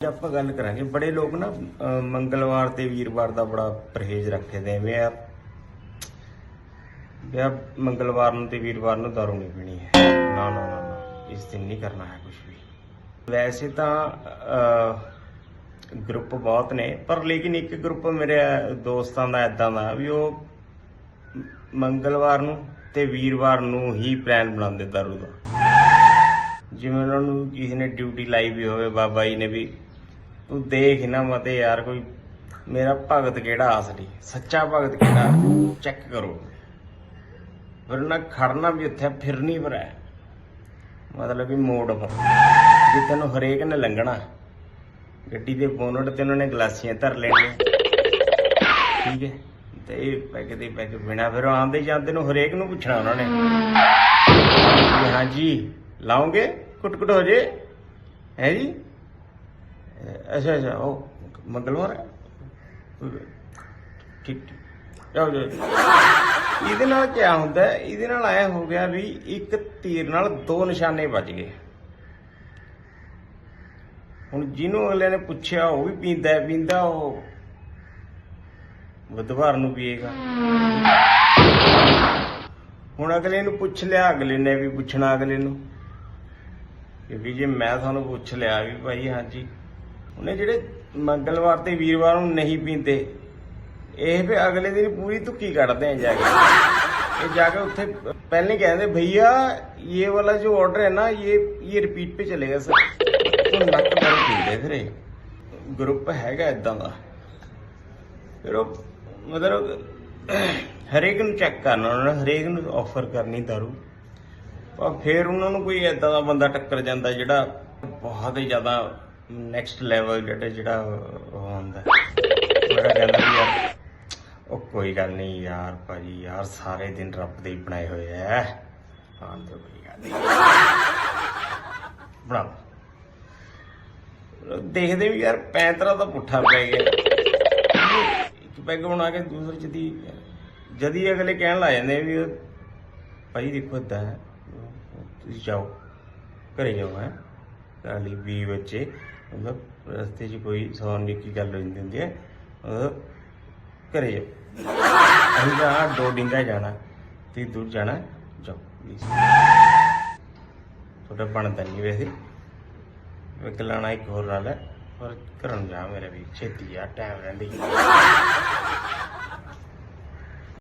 ਆਪਾਂ ਗੱਲ ਕਰਾਂਗੇ ਬੜੇ ਲੋਕ ਨਾ ਅਹ, ਮੰਗਲਵਾਰ ਤੇ ਵੀਰਵਾਰ ਦਾ ਬੜਾ ਪਰਹੇਜ਼ ਰੱਖਦੇ ਐ ਆ ਵਿਆਹ ਮੰਗਲਵਾਰ ਨੂੰ ਤੇ ਵੀਰਵਾਰ ਨੂੰ ਦਾਰੂ ਨਹੀਂ ਪੀਣੀ ਹੈ। ਨਾ ਨਾ ਨਾ ਨਾ ਇਸ ਦਿਨ ਨਹੀਂ ਕਰਨਾ ਹੈ ਕੁਝ ਵੀ। ਵੈਸੇ ਤਾਂ ਗਰੁੱਪ ਬਹੁਤ ਨੇ ਪਰ ਲੇਕਿਨ ਇੱਕ ਗਰੁੱਪ ਮੇਰੇ ਦੋਸਤਾਂ ਦਾ ਇਦਾਂ ਦਾ ਵੀ ਉਹ ਮ- ਮੰਗਲਵਾਰ ਨੂੰ ਤੇ ਵੀਰਵਾਰ ਨੂੰ ਹੀ ਪਲਾਨ ਬਣਾਉਂਦੇ ਦਾਰੂ ਦਾ। ਜਿਵੇਂ ਉਹਨਾਂ ਨੂੰ ਕਿਸੇ ਨੇ ਡਿਊਟੀ ਲਾਈ ਵੀ ਹੋਵੇ ਬਾਬਾ ਜੀ ਨੇ ਵੀ ਤੂੰ ਦੇਖ ਨਾ ਮਤੇ ਯਾਰ, ਕੋਈ ਮੇਰਾ ਭਗਤ ਕਿਹੜਾ ਅਸਲੀ ਸੱਚਾ ਭਗਤ ਕਿਹੜਾ? ਚੈੱਕ ਕਰੋ। ਫਿਰ ਨਾ ਖੜਨਾ ਵੀ ਉੱਥੇ ਫਿਰਨੀ ਪਰ ਹੈ ਮਤਲਬ ਵੀ ਮੋੜ ਪਰ ਜੇ ਤੈਨੂੰ ਹਰੇਕ ਨੇ ਲੰਘਣਾ, ਗੱਡੀ ਦੇ ਬੋਨਟ ਤੇ ਉਹਨਾਂ ਨੇ ਗਲਾਸੀਆਂ ਧਰ ਲੈਣੀਆਂ। ਠੀਕ ਹੈ? ਤੇ ਇਹ ਪੈਗ ਦੇ ਪੈਕੇ ਬਿਨਾ ਫਿਰ ਆਉਂਦੇ ਜਾਂਦੇ ਨੂੰ ਹਰੇਕ ਨੂੰ ਪੁੱਛਣਾ ਉਹਨਾਂ ਨੇ। ਹਾਂਜੀ, ਲਾਉਂਗੇ? ਕੁੱਟ ਕੁੱਟ ਹੋ ਜੇ? ਹੈ ਜੀ? ਅੱਛਾ ਅੱਛਾ ਉਹ ਮੰਗਲਵਾਰ ਹੈ? ਠੀਕ ਠੀਕ ਜਾਓ ਜਾਓ ਇਹਦੇ ਨਾਲ ਕੀ ਹੁੰਦਾ ਹੈ? ਇਹਦੇ ਨਾਲ ਐ ਹੋ ਗਿਆ ਵੀ ਇੱਕ ਤੀਰ ਨਾਲ ਦੋ ਨਿਸ਼ਾਨੇ ਵੱਜ ਗਏ। ਹੁਣ ਜਿਹਨੂੰ ਅਗਲੇ ਨੇ ਪੁੱਛਿਆ ਉਹ ਵੀ ਪੀਂਦਾ ਹੈ, ਪੀਂਦਾ ਉਹ ਬੁੱਧਵਾਰ ਨੂੰ ਪੀਏਗਾ। ਹੁਣ ਅਗਲੇ ਨੂੰ ਪੁੱਛ ਲਿਆ ਅਗਲੇ ਨੇ ਵੀ ਪੁੱਛਣਾ ਅਗਲੇ ਨੂੰ। ਕਿ ਵੀ ਜੇ ਮੈਂ ਤੁਹਾਨੂੰ ਪੁੱਛ ਲਿਆ ਵੀ ਭਾਈ ਹਾਂਜੀ। ਉਹਨੇ ਜਿਹੜੇ ਮੰਗਲਵਾਰ ਤੇ ਵੀਰਵਾਰ ਨੂੰ ਨਹੀਂ ਪੀਂਦੇ, ਇਹ ਫੇ ਅਗਲੇ ਦਿਨ ਪੂਰੀ ਧੁੱਕੀ ਕੱਢਦੇ ਆ ਜਾ ਕੇ। ਇਹ ਜਾ ਕੇ ਉੱਥੇ ਪਹਿਲੇ ਕਹਿੰਦੇ, ਭਈਆ, ਇਹ ਵਾਲਾ ਜੋ ਆਰਡਰ ਹੈ ਨਾ, ਇਹ ਇਹ ਰਿਪੀਟ ਪੇ ਚਲੇਗਾ ਸਰ। ਉਹ ਨੱਕ ਮਾਰ ਪੀਂਦੇ ਫਿਰ ਇਹ। ਗਰੁੱਪ ਹੈਗਾ ਇਦਾਂ ਦਾ। ਫਿਰ ਉਹ ਮਤਲਬ ਹਰੇਕ ਨੂੰ ਚੈੱਕ ਕਰਨਾ, ਉਹਨਾਂ ਨੇ ਹਰੇਕ ਨੂੰ ਆਫਰ ਕਰਨੀ ਦਾਰੂ। ਪਰ ਫਿਰ ਉਹਨਾਂ ਨੂੰ ਕੋਈ ਇਦਾਂ ਦਾ ਬੰਦਾ ਟੱਕਰ ਜਾਂਦਾ ਜਿਹੜਾ ਬਹੁਤ ਹੀ ਜ਼ਿਆਦਾ ਨੈਕਸਟ ਲੈਵਲ ਜਿਹੜਾ ਜਿਹੜਾ ਉਹ ਹੁੰਦਾ। ਜਿਹੜਾ ਕਹਿੰਦਾ ਵੀ ਯਾਰ, ਉਹ ਕੋਈ ਗੱਲ ਨਹੀਂ ਯਾਰ ਭਾਜੀ, ਯਾਰ ਸਾਰੇ ਦਿਨ ਰੱਬ ਦੇ ਹੀ ਬਣਾਏ ਹੋਏ ਐ। ਹਾਂ, ਤੇ ਕੋਈ ਗੱਲ ਨਹੀਂ। ਬਣਾ ਦੇਖਦੇ ਵੀ ਯਾਰ, ਪੈਂਤਰਾ ਦਾ ਪੁੱਠਾ ਪੈ ਗਿਆ। ਇੱਕ ਪੈਗ ਬਣਾ ਕੇ ਦੂਸਰੇ ਚ ਦੀ, ਜਦੀ ਅਗਲੇ ਕਹਿਣ ਲਾ ਜਾਂਦੇ ਵੀ ਉਹ ਭਾਈ ਦੇਖੋ ਏਦਾਂ ਤੁਸੀਂ ਜਾਓ, ਘਰੇ ਜਾਓ ਹੈ। ਕਾਲੀ ਵੀ ਬੱਚੇ ਮਤਲਬ ਰਸਤੇ 'ਚ ਕੋਈ ਸੌਣ ਦੀ ਕੀ ਗੱਲ ਹੋ ਹੁੰਦੀ ਹੈ। ਮਤਲਬ ਘਰੇ ਜਾਓ। ਅਸੀਂ ਤਾਂ ਦੋ ਡਿੰਗਾ ਜਾਣਾ ਤੇ ਦੂਰ ਜਾਣਾ, ਜਾਓ ਪਲੀਜ਼ ਤੁਹਾਡਾ ਬਣਦਾ ਨਹੀਂ ਵੈਸੇ। ਇੱਕ ਲਾਣਾ ਇੱਕ ਹੋਰ ਨਾਲ ਹੈ, ਪਰ ਘਰੋਂ ਜਾ ਮੇਰੇ ਵੀ, ਛੇਤੀ ਆ ਟਾਈਮ ਰਹਿੰਦੀ